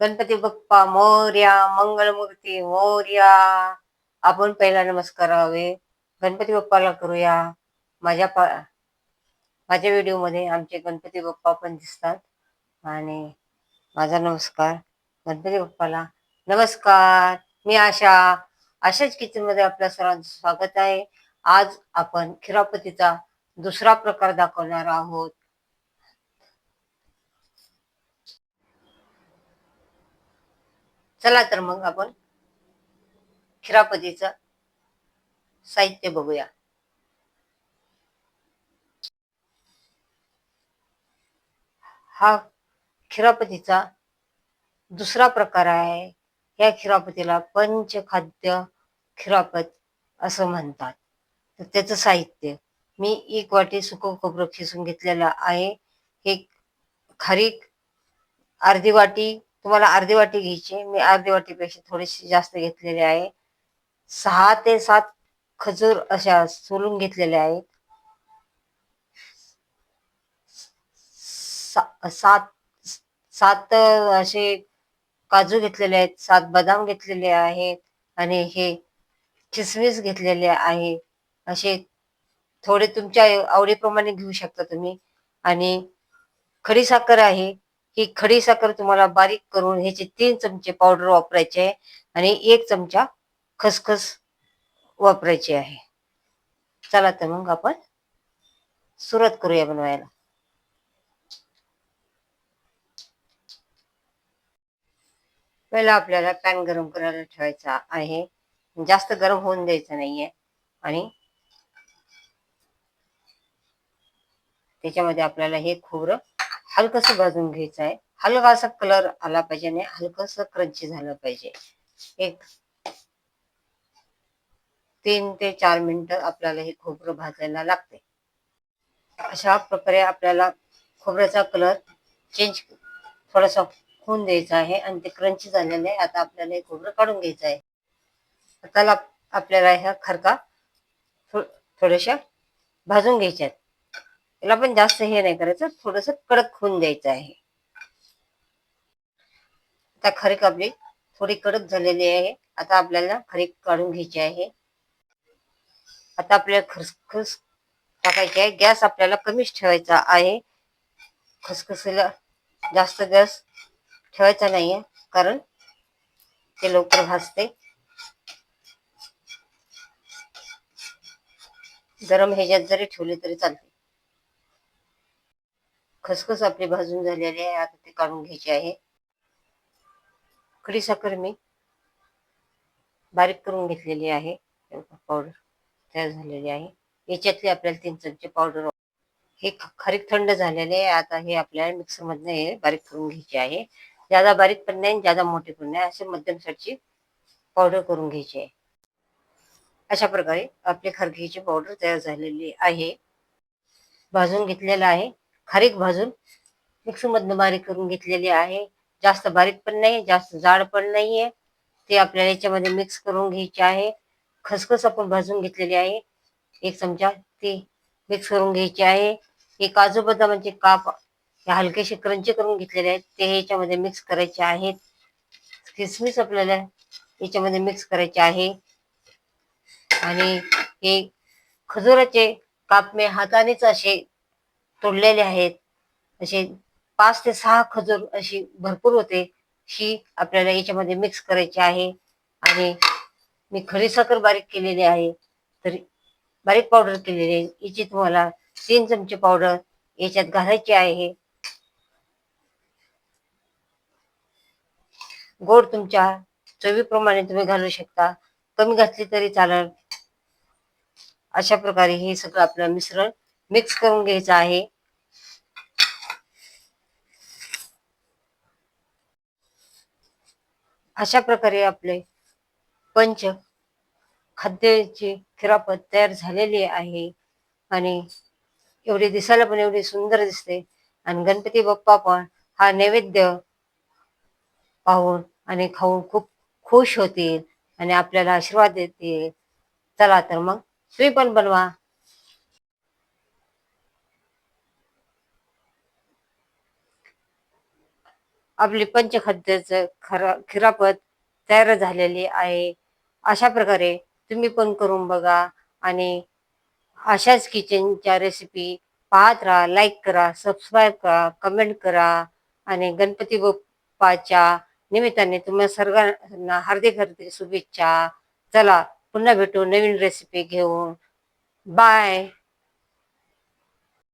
गणपती बाप्पा मोर्या मंगलमूर्ती मोर्या. आपण पहिला नमस्कार हवे. गणपती बाप्पाला करूया. माझ्या पा माझ्या व्हिडिओमध्ये आमचे गणपती बाप्पा पण दिसतात. आणि माझा नमस्कार. गणपती बाप्पाला नमस्कार. मी आशा. आशाच किचनमध्ये आपल्या सर्वांचं स्वागत आहे. आज आपण खिरापतीचा दुसरा प्रकार दाखवणार आहोत. चला तर मग आपण खिरापतीचं साहित्य बघूया. हा खिरापतीचा दुसरा प्रकार आहे. या खिरापतीला पंचखाद्य खिरापत असं म्हणतात. तर त्याचं साहित्य मी एक वाटी सुकं खोबरं खिसून घेतलेलं आहे. हे खारीक अर्धी वाटी तुम्हाला अर्धी वाटी घ्यायची. मी अर्धी वाटीपेक्षा थोडीशी जास्त घेतलेली आहे. सहा ते सात खजूर अशा सोलून घेतलेल्या आहेत. सा- सात सात असे काजू घेतलेले आहेत. सात बदाम घेतलेले आहेत. आणि हे किसमिस घेतलेले आहे. असे थोडे तुमच्या आवडीप्रमाणे घेऊ शकता तुम्ही. आणि खडीसाखर आहे. ही खडी साखर तुम्हाला बारीक करून ह्याचे तीन चमचे पावडर वापरायचे आहे आणि एक चमचा खसखस वापरायची आहे. चला तर मग आपण सुरुवात करूया बनवायला. पहिला आपल्याला पॅन गरम करायला ठेवायचा आहे. जास्त गरम होऊन द्यायचं नाहीये. आणि त्याच्यामध्ये आपल्याला हे खोबरं हलकस भाजून घ्यायचं आहे हलका असा कलर आला पाहिजे आणि हलकस क्रंची झालं पाहिजे. एक तीन ते चार मिनिटं आपल्याला हे खोबरं भाजायला लागते अशा प्रकारे आपल्याला खोबऱ्याचा कलर चेंज थोडासा होऊन द्यायचा आहे आणि ते क्रंची झालेलं आहे. आता आपल्याला हे खोबरं काढून घ्यायचं आहे. आता आपल्याला ह्या खरका थोड्याशा भाजून घ्यायच्या आहेत याला पण जास्त हे नाही करायचं थोडस कडक होऊन द्यायचं आहे. आता खरीक आपली थोडी कडक झालेली आहे. आता आपल्याला खरीक काढून घ्यायची आहे. आता आपल्याला खसखस टाकायची आहे. गॅस आपल्याला कमीच ठेवायचा आहे. खसखसीला जास्त गॅस ठेवायचा नाहीये कारण ते लवकर भाजते. गरम ह्याच्यात जरी ठेवले तरी चालते. खसखस आपली भाजून झालेली आहे. आता ते काढून घ्यायचे आहे. खडी साखर मी बारीक करून घेतलेली आहे. पावडर तयार झालेली आहे. याच्यातली आपल्याला तीन चमचे पावडर हे खारीक थंड झालेले आहे. आता हे आपल्याला मिक्सरमधनं हे बारीक करून घ्यायचे आहे. ज्यादा बारीक पण नाही ज्यादा मोठे पण नाही. असे मध्यमसाठी पावडर करून घ्यायची आहे. अशा प्रकारे आपली खारकीची पावडर तयार झालेली आहे. भाजून घेतलेला आहे. खारीक भाजून मिक्सरमधनं बारीक करून घेतलेली आहे. जास्त बारीक पण नाही जास्त जाड पण नाहीये. ते आपल्याला याच्यामध्ये मिक्स करून घ्यायचे आहे. खसखस आपण भाजून घेतलेली आहे. एक चमचा ती मिक्स करून घ्यायची आहे. हे काजू बदामाचे काप हे हलकेसे क्रंची करून घेतलेले आहेत. ते याच्यामध्ये मिक्स करायचे आहेत. किसमिस आपल्याला याच्यामध्ये मिक्स करायचे आहे. आणि हे खजुराचे काप मी हातानेच असे तोडलेले आहेत. असे पाच ते सहा खजूर अशी भरपूर होते. ही आपल्याला याच्यामध्ये मिक्स करायची आहे. आणि मी खरी साखर बारीक केलेली आहे. तर बारीक पावडर केलेली आहे. याची तुम्हाला तीन चमचे पावडर याच्यात घालायची आहे. गोड तुमच्या चवीप्रमाणे तुम्ही घालू शकता. कमी घातली तरी चालेल. अशा प्रकारे हे सगळं आपलं मिश्रण मिक्स करून घ्यायचं आहे. अशा प्रकारे आपले पंच खाद्याची खिरापत तयार झालेली आहे. आणि एवढी दिसायला पण एवढी सुंदर दिसते. आणि गणपती बाप्पा पण हा नैवेद्य पाहून आणि खाऊन खूप खुश होतील आणि आपल्याला आशीर्वाद देतील. चला तर मग तुम्ही पण बनवा. आपली पंचखाद्याचं खरा खिरापत तयार झालेली आहे. अशा प्रकारे तुम्ही पण करून बघा आणि अशाच किचनच्या रेसिपी पाहत राहा लाईक करा सबस्क्राईब करा कमेंट करा आणि गणपती बाप्पाच्या निमित्ताने तुम्हाला सर्वांना हार्दिक हार्दिक शुभेच्छा. चला पुन्हा भेटू नवीन रेसिपी घेऊन. बाय